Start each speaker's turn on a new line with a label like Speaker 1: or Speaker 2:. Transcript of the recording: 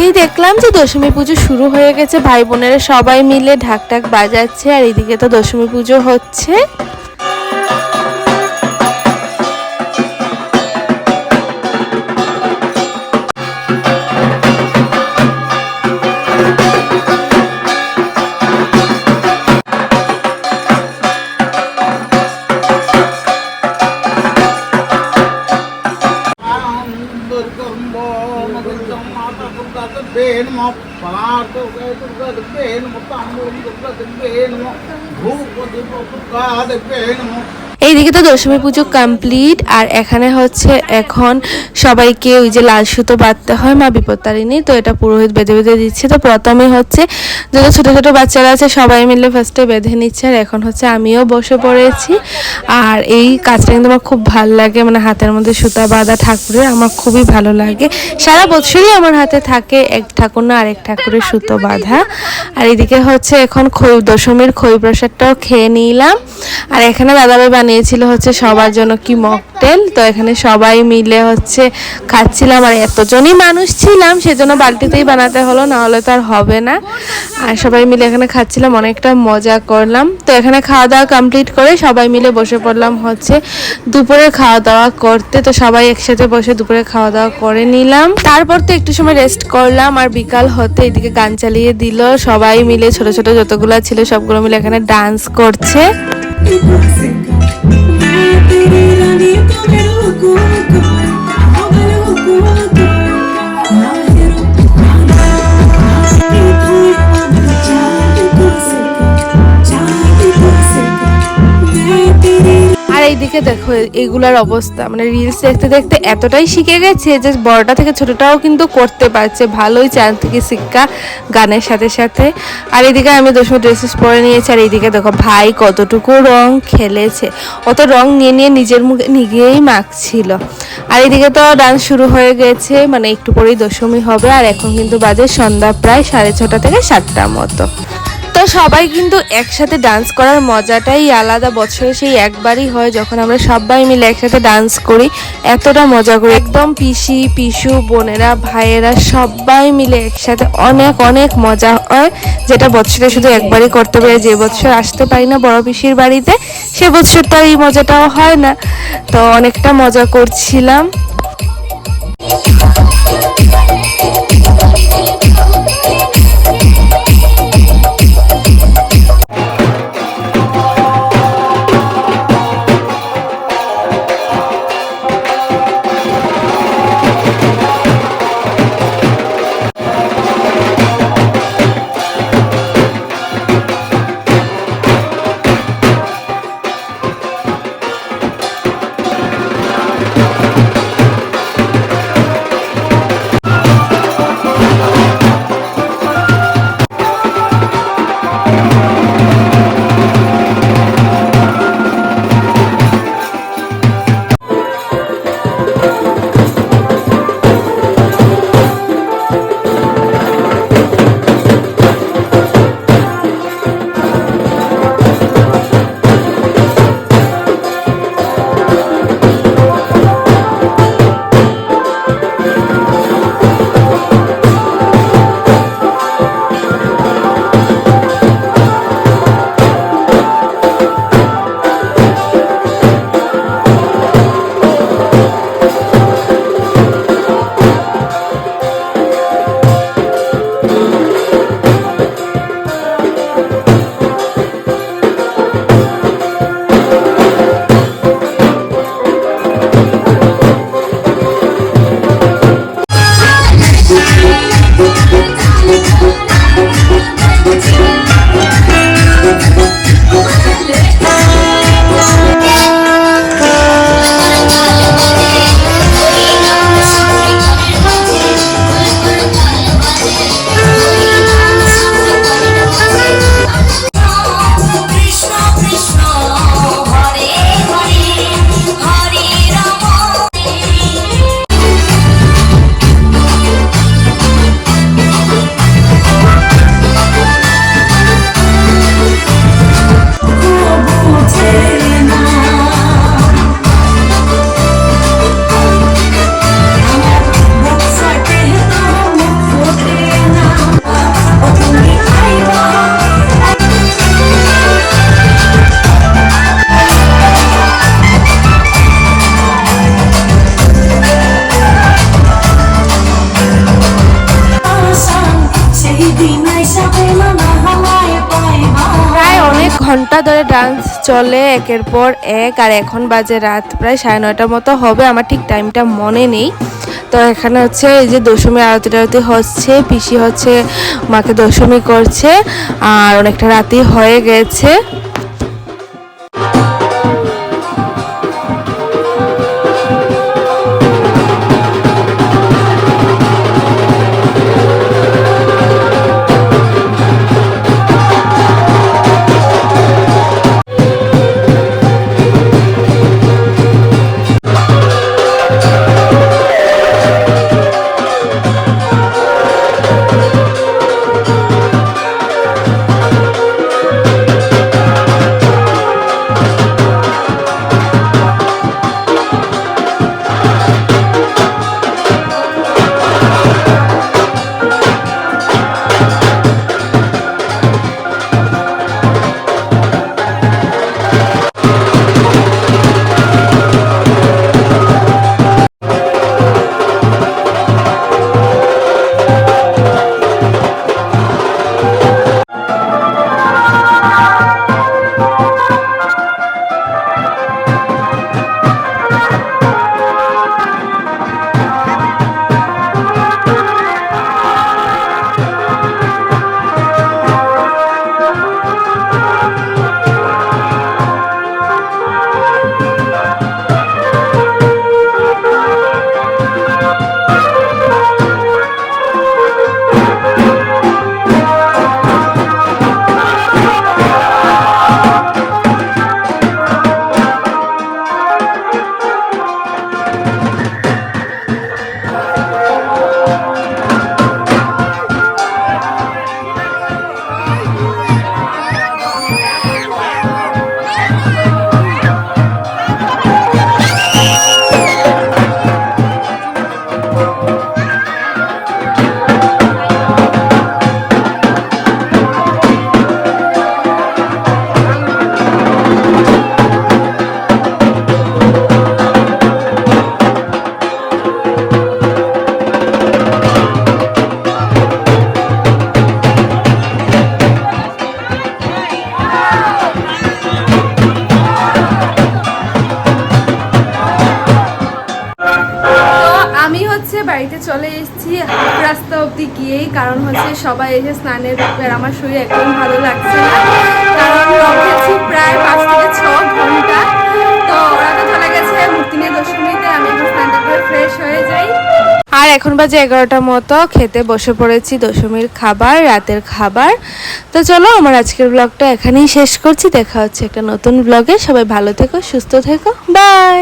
Speaker 1: উঠেই দেখলাম যে দশমী পুজো শুরু হয়ে গেছে, ভাই বোনেরা সবাই মিলে ঢাক ঢাক বাজাচ্ছে, আর এদিকে তো দশমী পুজো হচ্ছে।
Speaker 2: துர்க்கம் மோமகுந்தம் மாதா துர்காது வேணுமோ பலார்க்காது வேணுமோ தாம்பூலம் துர்காது வேணுமோ ரூப துர்காது வேணுமோ
Speaker 1: এইদিকে তো দশমী পুজো কমপ্লিট আর এখানে হচ্ছে এখন সবাইকে ওই যে লাল সুতো বাঁধতে হয় মা বিপত্তারিণী, তো এটা পুরোহিত বেঁধে বেঁধে দিচ্ছে। তো প্রথমে হচ্ছে যত ছোট ছোট বাচ্চারা আছে সবাই মিলে ফার্স্টে বেঁধে নিচ্ছে, আর এখন হচ্ছে আমিও বসে পড়েছি। আর এই কাজটা কিন্তু আমার খুব ভালো লাগে মানে হাতের মধ্যে সুতা বাঁধা ঠাকুরের, আমার খুবই ভালো লাগে। সারা বছরই আমার হাতে থাকে এক ঠাকুর না আরেক ঠাকুরের সুতো বাঁধা। আর এদিকে হচ্ছে এখন খৈ দশমীর খৈ প্রসাদটাও খেয়ে নিলাম। আর এখানে দাদাভাই বানিয়ে বানিয়েছিল হচ্ছে সবার জন্য কি মকটেল? তো এখানে সবাই মিলে হচ্ছে খাচ্ছিলাম। আর এতজনই মানুষ ছিলাম, সেজন্য বালতিতেই বানাতে হলো না হলে তো আর হবে না। আর সবাই মিলে এখানে খাচ্ছিলাম, অনেকটা মজা করলাম। তো এখানে খাওয়া দাওয়া কমপ্লিট করে সবাই মিলে বসে পড়লাম হচ্ছে দুপুরে খাওয়া দাওয়া করতে। তো সবাই একসাথে বসে দুপুরে খাওয়া দাওয়া করে নিলাম। তারপর তো একটু সময় রেস্ট করলাম। আর বিকাল হতে এদিকে গান চালিয়ে দিল। সবাই মিলে ছোট ছোট যতগুলো ছিল সবগুলো মিলে এখানে ডান্স করছে। Ila এইদিকে দেখো, এগুলার অবস্থা। মানে রিলস দেখতে দেখতে এতটাই শিখে গেছে যে বড়টা থেকে ছোটটাও কিন্তু করতে পারছে। ভালোই চান থেকে শিক্ষা গানের সাথে সাথে। আর এদিকে আমি দশম ড্রেসেস পরে নিয়েছি, আর এইদিকে দেখো ভাই কতটুকু রং খেলেছে। অত রং নিয়ে নিয়ে নিজের মুখে নিজেই মাখছিল। আর এদিকে তো ডান্স শুরু হয়ে গেছে মানে একটু পরেই দশমী হবে, আর এখন কিন্তু বাজে সন্ধ্যা প্রায় সাড়ে ছটা থেকে সাতটা মতো। তো সবাই কিন্তু একসাথে ডান্স করার মজাটাই আলাদা। বছরে সেই একবারই হয় যখন আমরা সবাই মিলে একসাথে ডান্স করি। এতটা মজা করি। একদম পিসি, পিসু, বোনেরা, ভাইয়েরা সবাই মিলে একসাথে অনেক অনেক মজা হয়। যেটা বছরে শুধু একবারই করতে পারে, যে বছর আসতে পারি না বড় পিসির বাড়িতে, সে বছর তো এই মজাটাও হয় না। তো অনেকটা মজা করছিলাম। ডান্স চলে, একের পর এক, আর এখন বাজে রাত প্রায় সাড়ে নয়টার মতো হবে, আমার ঠিক টাইমটা মনে নেই। তো এখানে হচ্ছে এই যে দশমী আরতি টারতি হচ্ছে, পিসি হচ্ছে মাকে দশমী করছে, আর অনেকটা রাতি হয়ে গেছে। চলে এসেছি রাস্তা অবধি গিয়েই। কারণ হচ্ছে সবাই এসে স্নানের ব্যাপার আমার শরীর একদম ভালো লাগছে না। কারণ রকেছি প্রায় পাঁচ থেকে ছ ঘণ্টা। তো ওরা তো চলে গেছে মূর্তি নিয়ে দশমীতে আমি এখন স্নানটা করে ফ্রেশ হয়ে যাই। আর এখন বাজে এগারোটার মতো। খেতে বসে পড়েছি দশমীর খাবার, রাতের খাবার। তো চলো আমার আজকের ব্লগটা এখানেই শেষ করছি। দেখা হচ্ছে একটা নতুন ব্লগে সবাই ভালো থেকো, সুস্থ থেকো। বাই